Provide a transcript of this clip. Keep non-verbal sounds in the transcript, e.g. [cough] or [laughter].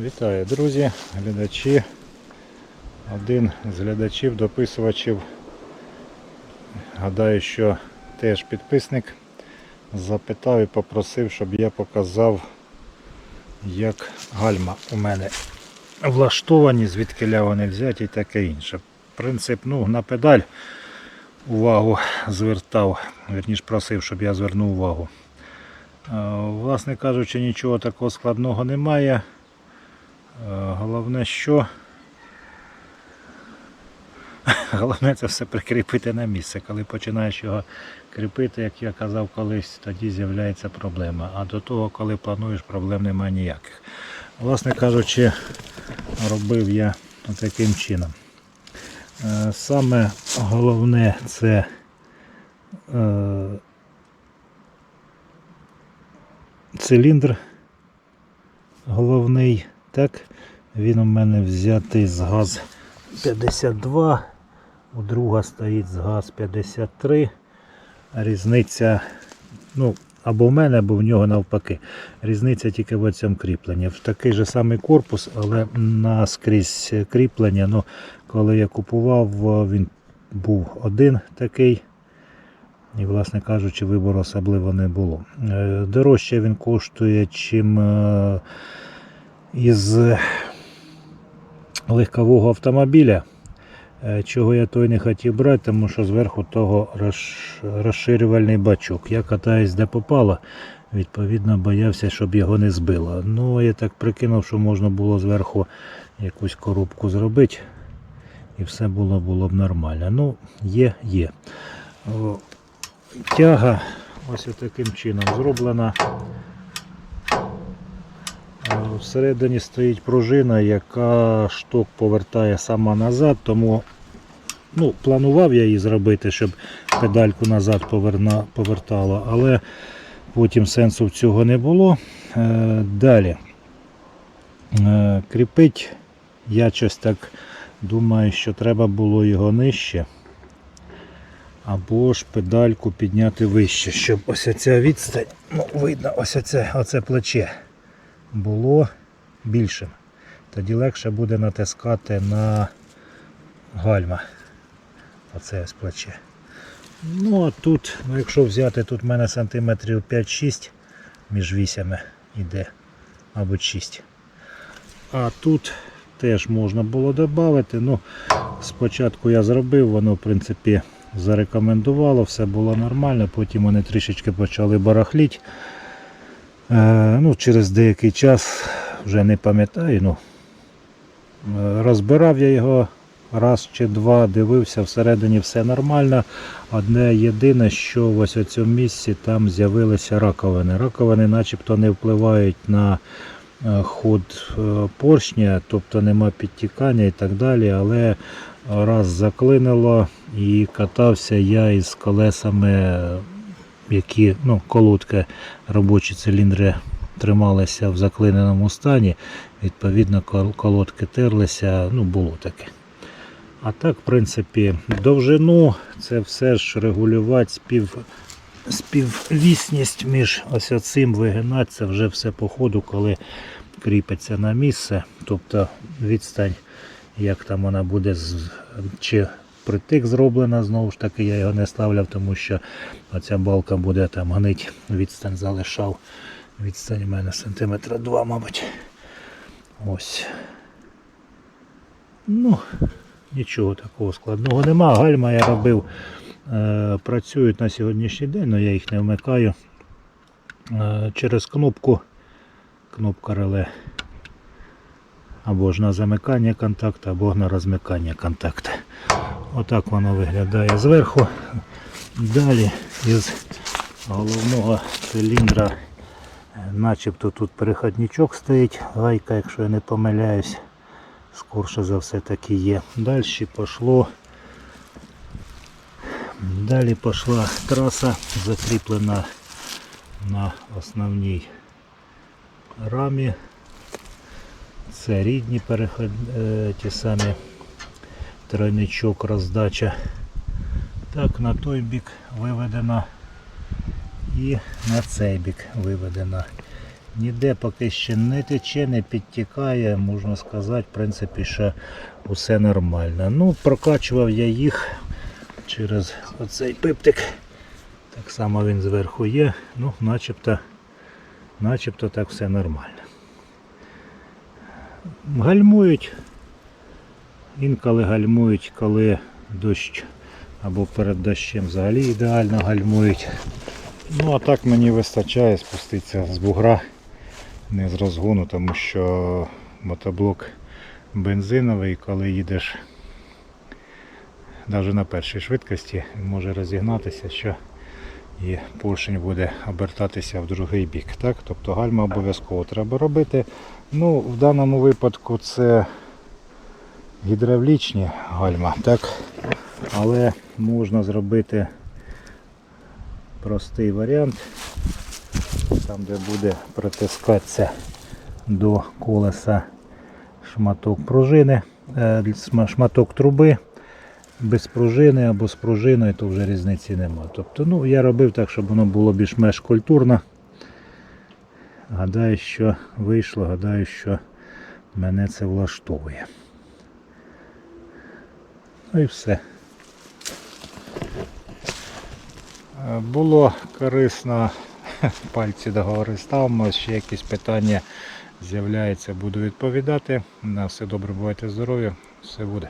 Вітаю, друзі, глядачі. Один з глядачів, дописувачів, гадаю, що теж підписник, запитав і попросив, щоб я показав, як гальма у мене влаштовані, звідки вони взяті і таке інше. Принцип, ну, на педаль увагу звертав, верніше просив, щоб я звернув увагу. Е, Власне кажучи, нічого такого складного немає. Е, Головне, що [laughs] головне це все прикріпити на місце. Коли починаєш його кріпити, як я казав колись, тоді з'являється проблема. А до того, коли плануєш, проблем немає ніяких. Власне кажучи, робив я таким чином. Е, Саме головне це е, циліндр головний. Так, він у мене взятий з газ 52, у друга стоїть з газ 53. Різниця, ну, або в мене, або в нього навпаки. Різниця тільки в цьому кріпленні. В такий же самий корпус, але наскрізь кріплення. Ну, коли я купував, він був один такий. І, власне кажучи, вибору особливо не було. Е, Дорожче він коштує, чим е, із легкового автомобіля. Е, Чого я той не хотів брати, тому що зверху того розширювальний бачок. Я катаюсь де попало, відповідно боявся, щоб його не збило. Ну, я так прикинув, що можна було зверху якусь коробку зробити. І все було, було б нормально. Ну, є, є. О, Тяга ось таким чином зроблена. Всередині стоїть пружина, яка шток повертає сама назад, тому ну, планував я її зробити, щоб педальку назад поверна, повертала, але потім сенсу цього не було. Е, Далі. Е, Кріпить, я щось так думаю, що треба було його нижче. Або ж педальку підняти вище, щоб ось ця відстань, ну, видно, ось оце, оце плече було більшим. Тоді легше буде натискати на гальма. Оце ось плече. Ну а тут, ну якщо взяти, тут в мене сантиметрів 5-6 між вісями йде, мабуть 6. А тут теж можна було додати. Ну, спочатку я зробив, воно в принципі зарекомендувало, все було нормально, потім вони трішечки почали барахліти. Е, ну, через деякий час, вже не пам'ятаю, ну, е, розбирав я його раз чи два, дивився, всередині все нормально. Одне єдине, що ось у цьому місці там з'явилися раковини. Раковини начебто не впливають на е, ход поршня, тобто нема підтікання і так далі, але раз заклинило і катався я із колесами які ну, колодки, робочі циліндри трималися в заклиненому стані, відповідно колодки терлися, ну було таке. А так, в принципі, довжину це все ж регулювати спів, співвісність між ось цим вигинати, це вже все по ходу, коли кріпиться на місце. Тобто відстань, як там вона буде, чи притик зроблена, знову ж таки, я його не ставляв, тому що оця балка буде там гнить, відстань залишав. Відстань у мене сантиметра два, мабуть. Ось. Ну, нічого такого складного нема. Гальма я робив. Е, працюють на сьогоднішній день, але я їх не вмикаю. Е, через кнопку, кнопка реле. Або ж на замикання контакту, або на розмикання контакту. Отак воно виглядає зверху. Далі із головного циліндра е, начебто тут переходничок стоїть, гайка, якщо я не помиляюсь, скорше за все таки є. Далі пішло. Далі пішла траса закріплена на основній рамі. Це рідні переход... е, ті самі тройничок роздача. Так, на той бік виведена і на цей бік виведена. ніде поки ще не тече, не підтікає, можна сказати, в принципі, що усе нормально. Ну, прокачував я їх через оцей пиптик. Так само він зверху є, ну, начебто, начебто так все нормально. Гальмують. Інколи гальмують, коли дощ або перед дощем взагалі ідеально гальмують. Ну а так мені вистачає спуститися з бугра не з розгону, тому що мотоблок бензиновий, коли їдеш навіть на першій швидкості, може розігнатися, що і поршень буде обертатися в другий бік. Так? Тобто гальма обов'язково треба робити. Ну, в даному випадку це гідравлічні гальма, так? але можна зробити простий варіант, там де буде притискатися до колеса шматок пружини, е, шматок труби без пружини або з пружиною, то вже різниці нема. Тобто, ну, я робив так, щоб воно було більш-менш культурно. Гадаю, що вийшло, гадаю, що мене це влаштовує. Ну і все. Е, Було корисно, [laughs] пальці договори ставимо, ще якісь питання з'являються, буду відповідати. На все добре, бувайте здорові, все буде.